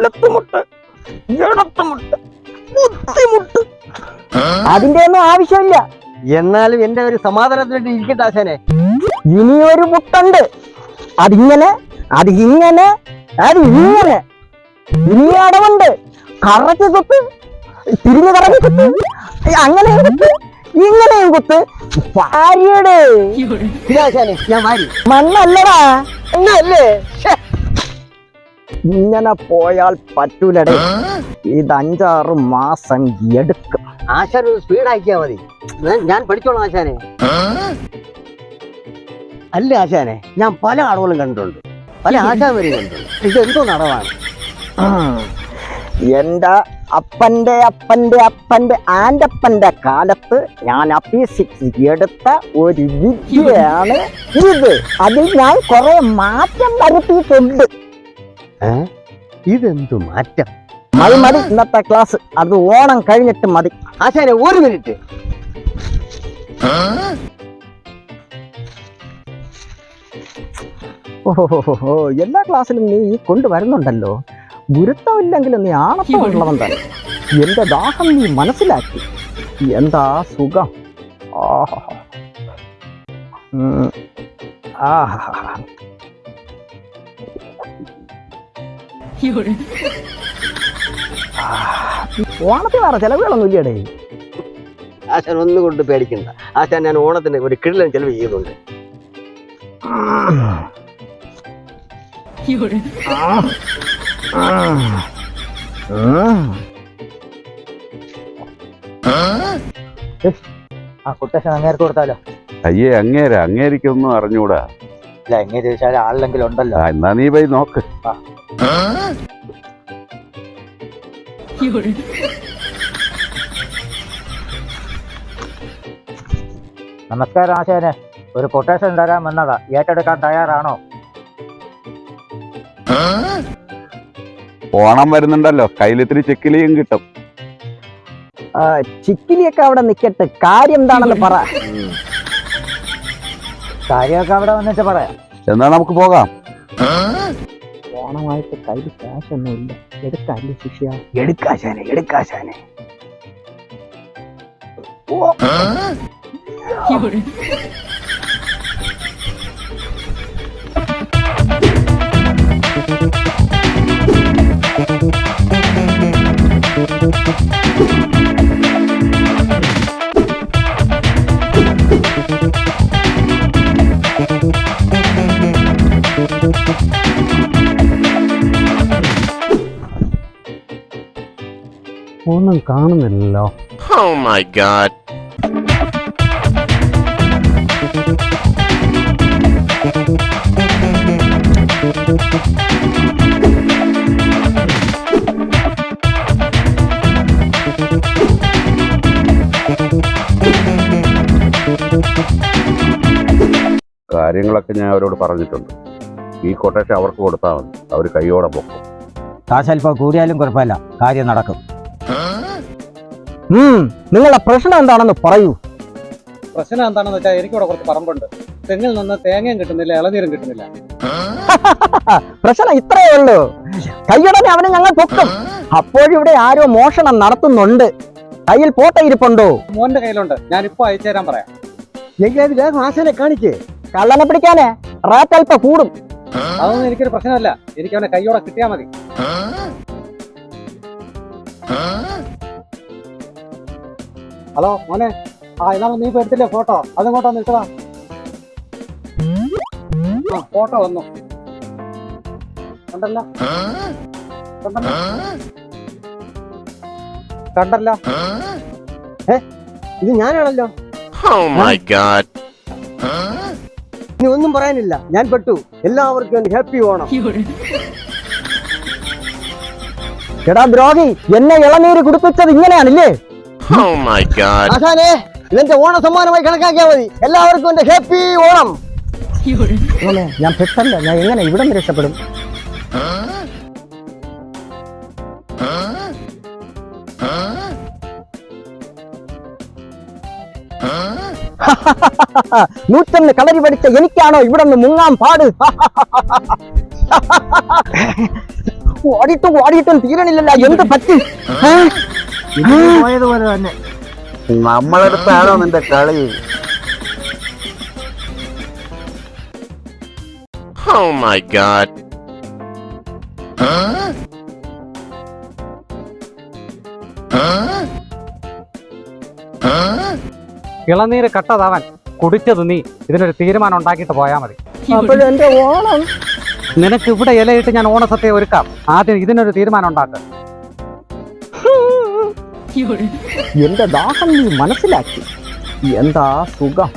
വലത്ത് മുട്ട് ഇടത്ത് മുട്ട് ബുദ്ധിമുട്ട്. അതിന്റെ ഒന്നും ആവശ്യമില്ല. എന്നാലും എന്റെ ഒരു സമാധാനത്തിലിട്ട് ഇരിക്കട്ടെ ആശാനെ. ഇനിയൊരു മുട്ടുണ്ട്. അതിങ്ങനെ അതിങ്ങനെ അതിങ്ങനെ. അത് ഇങ്ങനെ ഇനി അടവുണ്ട്. കറക്കി കുത്ത് തിരിഞ്ഞു കറക്കി കുത്ത് അങ്ങനെയും കുത്ത് ഇങ്ങനെയും കുത്ത്. ഭാര്യയുടെ ഞാൻ വാരി. മണ്ണല്ലടാ. എന്നല്ലേ ഇങ്ങനെ പോയാൽ പറ്റൂലടേ. ഇത് അഞ്ചാറ് മാസം എടുക്കും. ആശാൻ ഒരു സ്പീഡ് ആക്കിയാ മതി. ഞാൻ- പഠിച്ചോളാം ആശാനെ. അല്ല ആശാനെ ഞാൻ പല ആളുകളും കണ്ടിട്ടുണ്ട്. പല ആശാവരും കണ്ടിട്ടുണ്ട്. ഇത് എന്തോ നടവാണ്. എന്റെ അപ്പന്റെ അപ്പന്റെ അപ്പന്റെ ആന്റപ്പന്റെ കാലത്ത് ഞാൻ അഭ്യസിച്ചെടുത്ത ഒരു വിദ്യയാണ് ഇത്. അതിൽ ഞാൻ കുറെ മാറ്റം വരുത്തിയിട്ടുണ്ട്? ഇതെന്തു മാറ്റം? മതി മതി. ഇന്നത്തെ ക്ലാസ് അത് ഓണം കഴിഞ്ഞിട്ട് മതി. ആശാനെ ഒരു മിനിറ്റ്. ഓഹോ എല്ലാ ക്ലാസ്സിലും നീ ഈ കൊണ്ടുവരുന്നുണ്ടല്ലോ. ഗുരുത്വമില്ലെങ്കിലും നീ ആണത്തമുള്ളവൻ തന്നെ എന്റെ ദാഹം നീ മനസ്സിലാക്കി. എന്താ സുഖം? ആഹാ. ഓണത്തിന് വേറെ ചെലവുകളൊന്നും ഇല്ലടേ. ആശാൻ ഒന്നും കൊണ്ട് പേടിക്കണ്ട. ആശാൻ ഞാൻ ഓണത്തിന് ഒരു കിഴിലൻ ചെലവ് ചെയ്യുന്നുണ്ട്. ആ കുട്ടേഷൻ അങ്ങേർക്ക് കൊടുത്താലോ? അയ്യേ അങ്ങേര അങ്ങേരിക്കൊന്നും അറിഞ്ഞൂടാ. ഇല്ല എങ്ങനെ ചോദിച്ചാൽ ആളിലെങ്കിലും ഉണ്ടല്ലോ. ആ, എന്നാ നീ പോയി നോക്ക്. നമസ്കാരം ആശാനെ. ഒരു കൊട്ടേഷൻ തരാൻ വന്നതാ. ഏറ്റെടുക്കാൻ തയ്യാറാണോ? ഓണം വരുന്നുണ്ടല്ലോ. കയ്യിലിത്തിരി ചെക്കിലിയും കിട്ടും. ചിക്കിലിയൊക്കെ അവിടെ നിക്കട്ടെ. കാര്യം എന്താണെന്ന് പറ. കാര്യമൊക്കെ അവിടെ വന്നിട്ട് പറയാം. എന്നാ നമുക്ക് പോകാം. ഓണമായിട്ട് കയ്യിൽ ക്യാഷ് ഒന്നും ഇല്ല. എടുക്കാല്ലേ ശിഷ്യ എടുക്കാശാനെ എടുക്കാശാനെ ഒന്നും കാണുന്നില്ലല്ലോ. Oh my god. കാര്യങ്ങളൊക്കെ ഞാൻ അവരോട് പറഞ്ഞിട്ടുണ്ട്. ഈ കൊട്ടേഷൻ അവർക്ക് കൊടുത്താൽ മതി. അവർ കൈയോടെ പൊക്കും. കാശൽപ്പം കൂടിയാലും കുഴപ്പമില്ല. കാര്യം നടക്കും. നിങ്ങളുടെ പ്രശ്നം എന്താണെന്ന് പറയൂ. പ്രശ്നം എന്താണെന്ന് വെച്ചാൽ എനിക്കിവിടെ കുറച്ച് പറമ്പുണ്ട്. തെങ്ങിൽ നിന്ന് തേങ്ങയും കിട്ടുന്നില്ല ഇളനീരും കിട്ടുന്നില്ല. പ്രശ്നം ഇത്രയേ ഉള്ളൂ. കയ്യുടനെ അവനെ ഞങ്ങൾ പൊക്കും. അപ്പോഴിവിടെ ആരോ മോഷണം നടത്തുന്നുണ്ട്. കയ്യിൽ പോട്ട ഇരിപ്പുണ്ടോ മോന്റെ കയ്യിലുണ്ട്. ഞാൻ ഇപ്പൊ അയച്ചു തരാൻ പറയാം. എങ്കിൽ വേഗം ആശാനെ കാണിക്കേ. കള്ളനെ പിടിക്കാനേ റാറ്റൽപ്പ അല്പം കൂടും. അതൊന്നും എനിക്കൊരു പ്രശ്നമല്ല. എനിക്ക് അവനെ കയ്യോടെ കിട്ടിയാ മതി. ഹലോ മോനെ. ആ ഇന്നാ നീ ഇപ്പൊ എടുത്തില്ലേ ഫോട്ടോ? അതങ്ങോട്ടോ നിൽക്കതാ ആ ഫോട്ടോ വന്നു. കണ്ടല്ല? കണ്ടല്ലോ? കണ്ടല്ലോ? ഇത് ഞാനാണല്ലോ. Oh. ഇനി ഒന്നും പറയാനില്ല. ഞാൻ പെട്ടു. എല്ലാവർക്കും ഹാപ്പി ഓണം എടാ ദ്രോഹി എന്നെ ഇളനീര് കുടിപ്പിച്ചത് ഇങ്ങനെയാണല്ലേ? Oh my god. ആശാനെ ഇതെന്റെ ഓണ സമ്മാനമായി കണക്കാക്കിയാൽ മതി എല്ലാവർക്കും എന്റെ ഹാപ്പി ഓണം മോനെ, ഞാൻ പെട്ടല്ല ഞാൻ എങ്ങനെ ഇവിടെ നിന്ന് രക്ഷപ്പെടും നൂറ്റൊന്ന് കളരി പഠിച്ച എനിക്കാണോ ഇവിടെ നിന്ന് മുങ്ങാൻ പാട് ഓടിയിട്ടും ഓടിയിട്ടും തീരണില്ലല്ലോ എന്ത് പറ്റി ഏ? പോയതുപോലെ തന്നെ. നമ്മളെടുത്താണോ നിന്റെ കളി? Oh my god. ഇളനീര് കട്ടതവൻ കുടിച്ചത് നീ. ഇതിനൊരു തീരുമാനം ഉണ്ടാക്കിയിട്ട് പോയാ മതി. ഓണം. നിനക്ക് ഇവിടെ ഇലയിട്ട് ഞാൻ ഓണസത്തെ ഒരുക്കാം. ആദ്യം ഇതിനൊരു തീരുമാനം ഉണ്ടാക്കുക എന്റെ ദാഹം നീ മനസ്സിലാക്കി. എന്താ സുഖം.